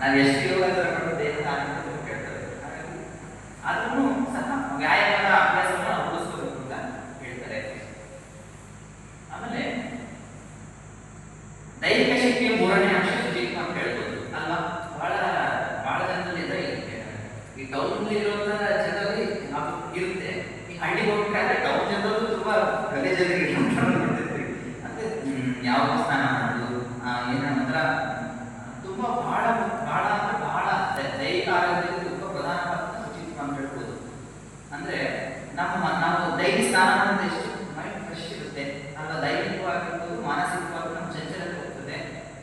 ನಾವು ಎಷ್ಟು ಯೋಗ ಮಾಡ್ಕೊಂಡು ದೇಹದ ಆರೋಗ್ಯ ಹಾಗಾಗಿ ಅದನ್ನು ಸಹ ವ್ಯಾಯಾಮದ ಅಭ್ಯಾಸವನ್ನು ಅಳವಡಿಸ್ಕೋಬೇಕು ಅಂತ ಹೇಳ್ತಾರೆ. ಆಮೇಲೆ ದೈಹಿಕ ಶಕ್ತಿಯ ಮೂರನೇ ಅಂಶ ಶುಚಿತ್ವ ಅಂತ ಹೇಳ್ಬೋದು. ಅಲ್ವಾ? ಬಹಳ ಬಹಳ ಜನದಲ್ಲಿ ಇದೆ ಈ ಟೌನ್ ಇರುವಂತಹ ಜನರಲ್ಲಿ ಅದು ಇರುತ್ತೆ. ಈ ಹಳ್ಳಿಗೆ ಹೋಗ್ಬೇಕಾದ್ರೆ ಟೌನ್ ಜನರು ತುಂಬಾ ನೋಡ್ತಿರ್ತೀವಿ ಅಂದ್ರೆ ಯಾವ ಸ್ನಾನ ನಾವು ಡೈಲಿ ಸ್ನಾನ ಮಾಡೋದು ಎಷ್ಟು ಮೈಂಡ್ ಫ್ರೆಶ್ ಇರುತ್ತೆ. ಅಲ್ವಾ ಮಾನಸಿಕವಾಗಿ ನಮ್ಮ ಚಂಚಲತೆ ಹೋಗ್ತದೆ.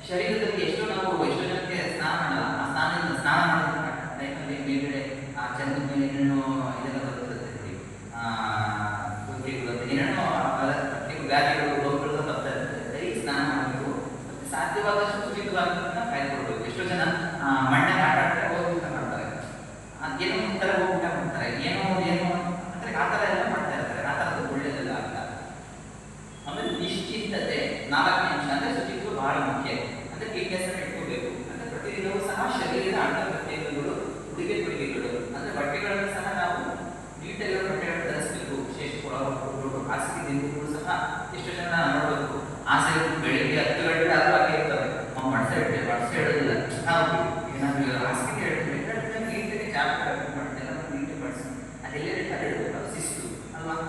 ಶರೀರದಲ್ಲಿ ಎಷ್ಟು ನಾವು ಎಷ್ಟೋ ಜನಕ್ಕೆ ಸ್ನಾನ ಮಾಡಲ್ಲ. ಆ ಸ್ನಾನದಿಂದ ಸ್ನಾನ ಮಾಡೋದನ್ನ ಲೈಫಲ್ಲಿ ಮೇಲ್ಗಡೆ ಆ ಚಂದ್ರ ಮೇಲೆ ಏನೇನೋ ಇದೆಲ್ಲ ಬರ್ತದೆ ಏನೇನೋ ವ್ಯಾಧಿಗಳು, ರೋಗಗಳು ಬರ್ತಾ ಇರ್ತದೆ. ಡೈಲಿ ಸ್ನಾನ ಮಾಡಬೇಕು ಸಾಧ್ಯವಾದಷ್ಟು ಸುಜಿತವಾಗಿರೋದನ್ನ ಕಾಯ್ದುಕೊಳ್ಬೇಕು ಎಷ್ಟೋ ಜನ ಮಣ್ಣೆ ಆಟ ಆಡ್ತಾರೆ ಹೋಗ್ಬಿಟ್ಟು ಮಾಡ್ತಾರೆ. ಅದೇನೋ ಒಂಥರ ಹೋಗ್ಬಿಟ್ಟ ಮಾಡ್ತಾರೆ. ಏನೋ ಏನೋ ಅಂದ್ರೆ ಆ ಥರ ನಾಲ್ಕನೇ ಅಂಶ ಅಂದ್ರೆ ಶುಚಿತ್ವ ಬಹಳ ಮುಖ್ಯ. ಅಂದ್ರೆ ಕ್ಲೀನ್ನೆಸ್ ಇಟ್ಕೋಬೇಕು ಅಂದ್ರೆ ಪ್ರತಿದಿನವೂ ಸಹ ಶರೀರದ ಅಂಗ ಪ್ರತ್ಯೇಕಗಳು ಉಡುಗೆ ತೊಡುಗೆಗಳು, ಅಂದ್ರೆ ಬಟ್ಟೆಗಳನ್ನು ಸಹ ನಾವು ನೀಟಾಗಿ ಬಟ್ಟೆಗಳನ್ನು ಧರಿಸಬೇಕು. ವಿಶೇಷ ಕೊಡಬಹುದು ಹಾಸಿಗೆ ದಿನಗಳು ಸಹ ಎಷ್ಟು ಜನ ನೋಡಬೇಕು ಆಸೆ ಬೆಳಿಗ್ಗೆ ಹತ್ತು ಗಂಟೆ ಅಥವಾ ಆಗಿರ್ತವೆ ಮಡಿಸೇ ಬಿಟ್ಟೆ ಮಡಿಸೇ ಇಡೋದಿಲ್ಲ ನಾವು